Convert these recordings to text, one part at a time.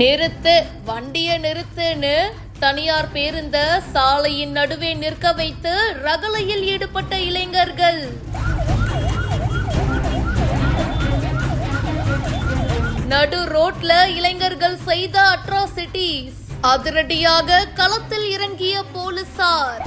நிறுத்து வண்டிய நிறுத்துன்னு தனியார் பேருந்த சாலையின் நடுவே நிற்க வைத்து ரகளையில் ஈடுபட்ட இளைஞர்கள். நடு ரோட்ல இளைஞர்கள் செய்த அட்ராசிட்டிஸ். அதிரடியாக களத்தில் இறங்கிய போலீசார்.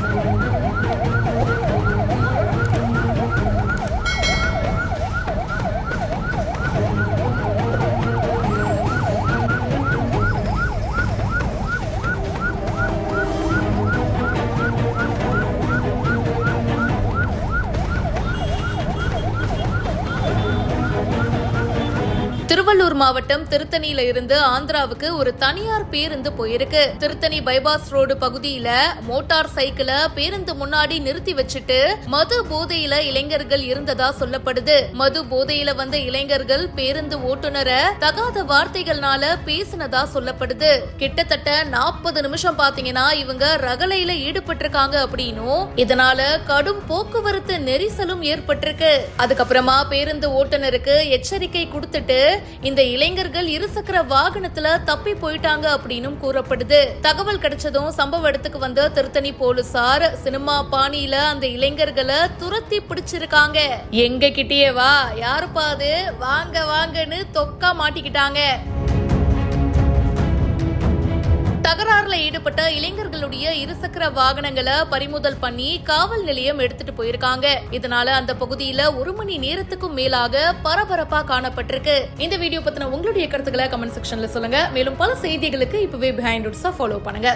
திருவள்ளூர் மாவட்டம் திருத்தணியில இருந்து ஆந்திராவுக்கு ஒரு தனியார் பேருந்து போயிருக்கு. திருத்தணி பைபாஸ் ரோடு பகுதியில மோட்டார் சைக்கிளை பேருந்து முன்னாடி நிறுத்தி வச்சுட்டு மது போதையில இளைஞர்கள் இருந்ததா சொல்லப்படுது. மது போதையில வந்த இளைஞர்கள் பேருந்து ஓட்டுநரை தகாத வார்த்தைகள்னால பேசினதா சொல்லப்படுது. கிட்டத்தட்ட நாற்பது நிமிஷம் பாத்தீங்கன்னா இவங்க ரகளையில ஈடுபட்டிருக்காங்க அப்படின்னும் இதனால கடும் போக்குவரத்து நெரிசலும் ஏற்பட்டிருக்கு. அதுக்கப்புறமா பேருந்து ஓட்டுநருக்கு எச்சரிக்கை கொடுத்துட்டு இந்த இளைஞர்கள் இருசக்கர வாகனத்துல தப்பி போயிட்டாங்க அப்படின்னும் கூறப்படுது. தகவல் கிடைச்சதும் சம்பவ இடத்துக்கு வந்த திருத்தணி போலீசார் சினிமா பாணியில அந்த இளைஞர்களை துரத்தி பிடிச்சிருக்காங்க. எங்க கிட்டயே வா யாருப்பா அது? வாங்க வாங்கன்னு தொக்கா மாட்டிக்கிட்டாங்க. ஈடுபட்ட இளைஞர்களுடைய இருசக்கர வாகனங்களை பறிமுதல் பண்ணி காவல் நிலையம் எடுத்துட்டு போயிருக்காங்க. இதனால அந்த பகுதியில ஒரு மணி நேரத்துக்கும் மேலாக பரபரப்பா காணப்பட்டிருக்கு. இந்த வீடியோ பத்தின உங்களுடைய கருத்துக்களை கமெண்ட் செக்ஷன்ல சொல்லுங்க. மேலும் பல செய்திகளுக்கு இப்பவே பிஹைண்ட் ஃபாலோ பண்ணுங்க.